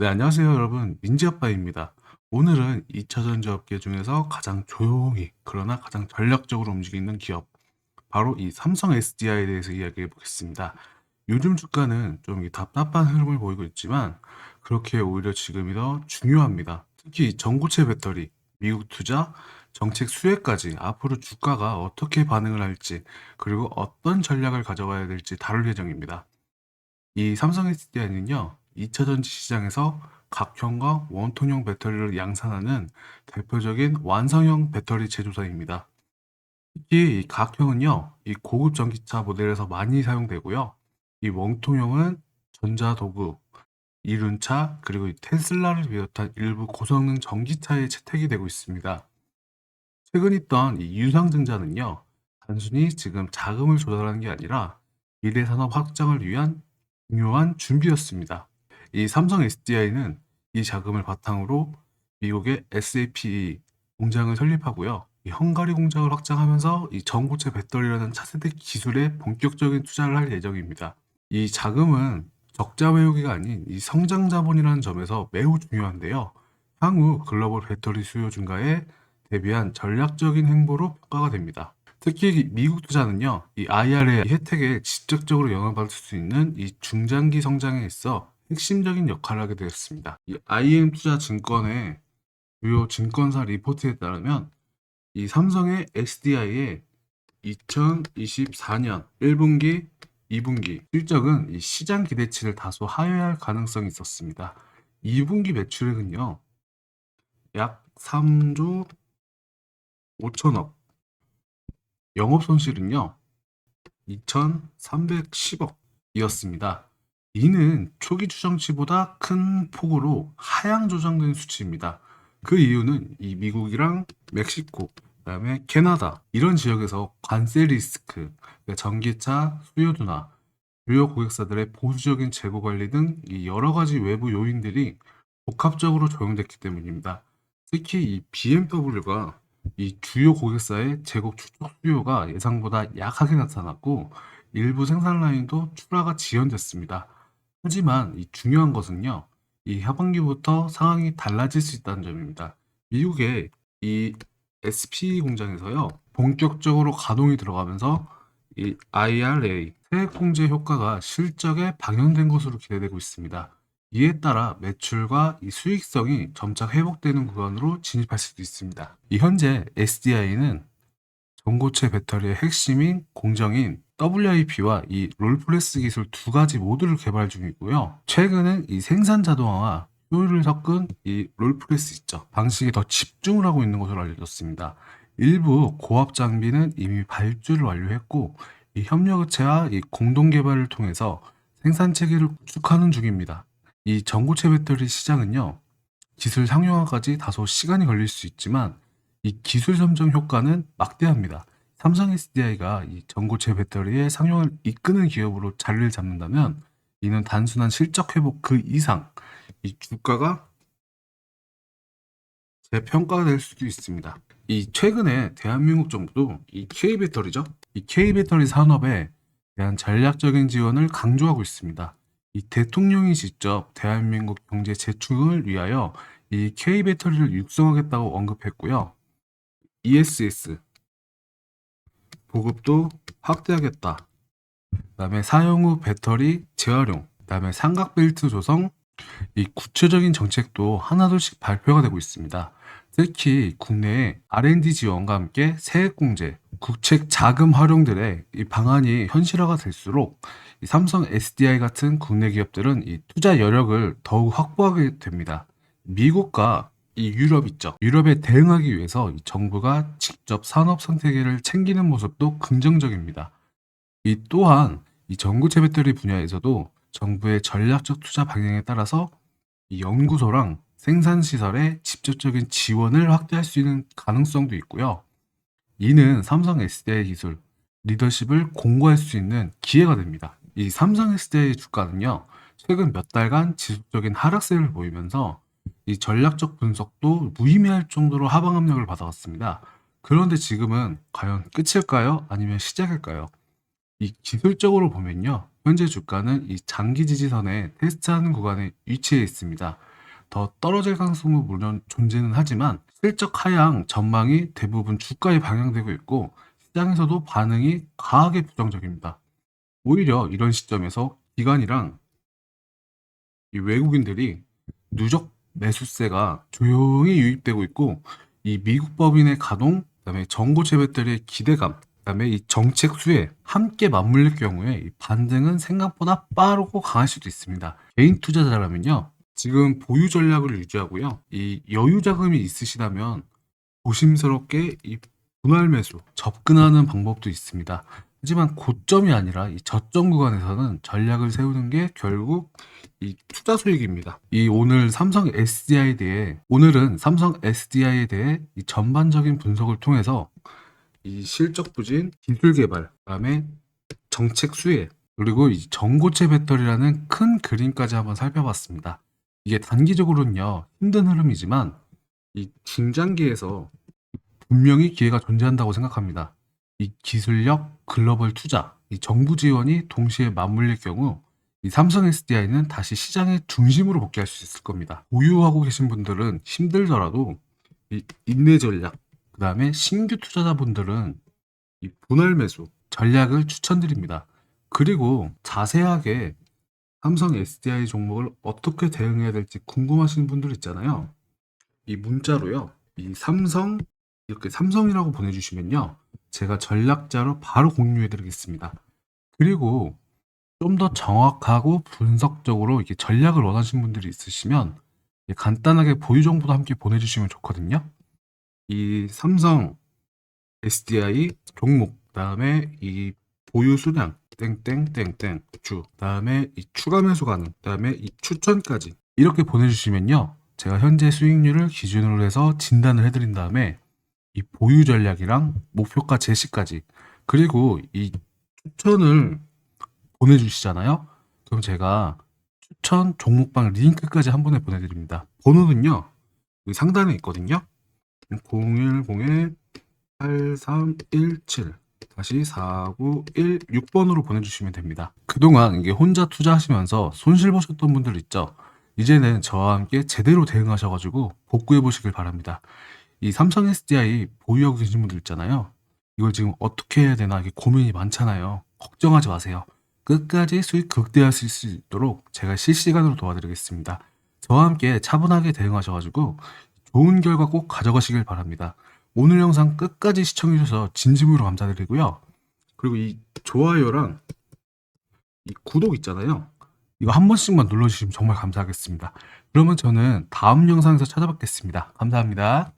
네, 안녕하세요, 여러분. 민지 아빠입니다. 오늘은 2차 전지 업계 중에서 가장 조용히, 그러나 가장 전략적으로 움직이는 기업, 바로 이 삼성 SDI에 대해서 이야기해 보겠습니다. 요즘 주가는 좀이 답답한 흐름을 보이고 있지만, 그렇게 오히려 지금이 더 중요합니다. 특히 전고체 배터리, 미국 투자, 정책 수혜까지 앞으로 주가가 어떻게 반응을 할지, 그리고 어떤 전략을 가져가야 될지 다룰 예정입니다. 이 삼성 SDI는요, 2차 전지 시장에서 각형과 원통형 배터리를 양산하는 대표적인 완성형 배터리 제조사입니다. 특히 이 각형은요, 이 고급 전기차 모델에서 많이 사용되고요. 이 원통형은 전자도구, 이륜차, 그리고 이 테슬라를 비롯한 일부 고성능 전기차에 채택이 되고 있습니다. 최근 있던 이 유상증자는요, 단순히 지금 자금을 조달하는 게 아니라 미래 산업 확장을 위한 중요한 준비였습니다. 이 삼성 SDI는 이 자금을 바탕으로 미국의 SAPE 공장을 설립하고요. 이 헝가리 공장을 확장하면서 이 전고체 배터리라는 차세대 기술에 본격적인 투자를 할 예정입니다. 이 자금은 적자 외우기가 아닌 이 성장 자본이라는 점에서 매우 중요한데요. 향후 글로벌 배터리 수요 증가에 대비한 전략적인 행보로 평가가 됩니다. 특히 미국 투자는요, 이 IRA 혜택에 직접적으로 영향받을 수 있는 이 중장기 성장에 있어 핵심적인 역할을 하게 되었습니다. 이 IM 투자 증권의 주요 증권사 리포트에 따르면 이 삼성의 SDI의 2024년 1분기, 2분기 실적은 이 시장 기대치를 다소 하회할 가능성이 있었습니다. 2분기 매출액은요, 약 3조 5천억, 영업 손실은요, 2,310억이었습니다. 이는 초기 추정치보다 큰 폭으로 하향 조정된 수치입니다. 그 이유는 이 미국이랑 멕시코, 그다음에 캐나다 이런 지역에서 관세 리스크, 그러니까 전기차 수요 둔화, 주요 고객사들의 보수적인 재고 관리 등 이 여러 가지 외부 요인들이 복합적으로 적용됐기 때문입니다. 특히 이 BMW가 이 주요 고객사의 재고 추적 수요가 예상보다 약하게 나타났고 일부 생산 라인도 출하가 지연됐습니다. 하지만 이 중요한 것은요. 이 하반기부터 상황이 달라질 수 있다는 점입니다. 미국의 이 SPE 공장에서요. 본격적으로 가동이 들어가면서 이 IRA 세액 공제 효과가 실적에 방영된 것으로 기대되고 있습니다. 이에 따라 매출과 이 수익성이 점차 회복되는 구간으로 진입할 수도 있습니다. 이 현재 SDI는 전고체 배터리의 핵심인 공정인 WIP와 이 롤프레스 기술 두 가지 모두를 개발 중이고요. 최근엔 이 생산 자동화와 효율을 섞은 이 롤프레스 있죠. 방식에 더 집중을 하고 있는 것으로 알려졌습니다. 일부 고압 장비는 이미 발주를 완료했고 이 협력업체와 이 공동 개발을 통해서 생산 체계를 구축하는 중입니다. 이 전고체 배터리 시장은요. 기술 상용화까지 다소 시간이 걸릴 수 있지만 이 기술 선정 효과는 막대합니다. 삼성 SDI가 이 전고체 배터리의 상용을 이끄는 기업으로 자리를 잡는다면 이는 단순한 실적 회복 그 이상 이 주가가 재평가가 될 수도 있습니다. 이 최근에 대한민국 정부도 이 K 배터리죠. 이 K 배터리 산업에 대한 전략적인 지원을 강조하고 있습니다. 이 대통령이 직접 대한민국 경제 재충을 위하여 이 K 배터리를 육성하겠다고 언급했고요. ESS 보급도 확대하겠다. 그다음에 사용 후 배터리 재활용, 그다음에 삼각 벨트 조성, 이 구체적인 정책도 하나둘씩 발표가 되고 있습니다. 특히 국내의 R&D 지원과 함께 세액 공제, 국책 자금 활용들의 이 방안이 현실화가 될수록 이 삼성 SDI 같은 국내 기업들은 이 투자 여력을 더욱 확보하게 됩니다. 미국과 이 유럽 있죠. 유럽에 대응하기 위해서 이 정부가 직접 산업 생태계를 챙기는 모습도 긍정적입니다. 이 또한 이 전구체 배터리 분야에서도 정부의 전략적 투자 방향에 따라서 이 연구소랑 생산 시설에 직접적인 지원을 확대할 수 있는 가능성도 있고요. 이는 삼성 SDI 기술 리더십을 공고할 수 있는 기회가 됩니다. 이 삼성 SDI 주가는요, 최근 몇 달간 지속적인 하락세를 보이면서 이 전략적 분석도 무의미할 정도로 하방 압력을 받아왔습니다. 그런데 지금은 과연 끝일까요? 아니면 시작일까요? 이 기술적으로 보면요. 현재 주가는 이 장기 지지선에 테스트하는 구간에 위치해 있습니다. 더 떨어질 가능성은 물론 존재는 하지만 실적 하향 전망이 대부분 주가에 방향되고 있고 시장에서도 반응이 강하게 부정적입니다. 오히려 이런 시점에서 기관이랑 이 외국인들이 누적 매수세가 조용히 유입되고 있고 이 미국 법인의 가동, 그다음에 전고체 배터리의 기대감, 그다음에 이 정책 수에 함께 맞물릴 경우에 이 반등은 생각보다 빠르고 강할 수도 있습니다. 개인 투자자라면요. 지금 보유 전략을 유지하고요. 이 여유 자금이 있으시다면 조심스럽게 이 분할 매수, 접근하는 방법도 있습니다. 하지만 고점이 아니라 이 저점 구간에서는 전략을 세우는 게 결국 이 투자 수익입니다. 이 오늘 삼성 SDI에 대해 오늘은 삼성 SDI에 대해 이 전반적인 분석을 통해서 이 실적 부진, 기술 개발, 그다음에 정책 수혜, 그리고 이 전고체 배터리라는 큰 그림까지 한번 살펴봤습니다. 이게 단기적으로는요 힘든 흐름이지만 이 중장기에서 분명히 기회가 존재한다고 생각합니다. 이 기술력, 글로벌 투자, 이 정부 지원이 동시에 맞물릴 경우 이 삼성 SDI는 다시 시장의 중심으로 복귀할 수 있을 겁니다. 보유하고 계신 분들은 힘들더라도 이 인내 전략, 그 다음에 신규 투자자분들은 이 분할 매수 전략을 추천드립니다. 그리고 자세하게 삼성 SDI 종목을 어떻게 대응해야 될지 궁금하신 분들 있잖아요. 이 문자로요. 이 삼성 이렇게 삼성이라고 보내주시면요. 제가 전략자로 바로 공유해 드리겠습니다. 그리고 좀 더 정확하고 분석적으로 이렇게 전략을 원하시는 분들이 있으시면 예, 간단하게 보유 정보도 함께 보내주시면 좋거든요. 이 삼성 SDI 종목, 그다음에 이 보유 수량 땡땡땡땡 주, 그다음에 이 추가 매수 가능, 그다음에 이 추천까지 이렇게 보내주시면요. 제가 현재 수익률을 기준으로 해서 진단을 해드린 다음에 이 보유 전략이랑 목표가 제시까지 그리고 이 추천을 보내주시잖아요. 그럼 제가 추천 종목방 링크까지 한 번에 보내드립니다. 번호는요. 여기 상단에 있거든요. 010에 8317 다시 4916번으로 보내주시면 됩니다. 그동안 이게 혼자 투자하시면서 손실 보셨던 분들 있죠? 이제는 저와 함께 제대로 대응하셔가지고 복구해 보시길 바랍니다. 이 삼성 SDI 보유하고 계신 분들 있잖아요. 이걸 지금 어떻게 해야 되나 이게 고민이 많잖아요. 걱정하지 마세요. 끝까지 수익 극대화하실 수 있도록 제가 실시간으로 도와드리겠습니다. 저와 함께 차분하게 대응하셔가지고 좋은 결과 꼭 가져가시길 바랍니다. 오늘 영상 끝까지 시청해주셔서 진심으로 감사드리고요. 그리고 이 좋아요랑 이 구독 있잖아요. 이거 한 번씩만 눌러주시면 정말 감사하겠습니다. 그러면 저는 다음 영상에서 찾아뵙겠습니다. 감사합니다.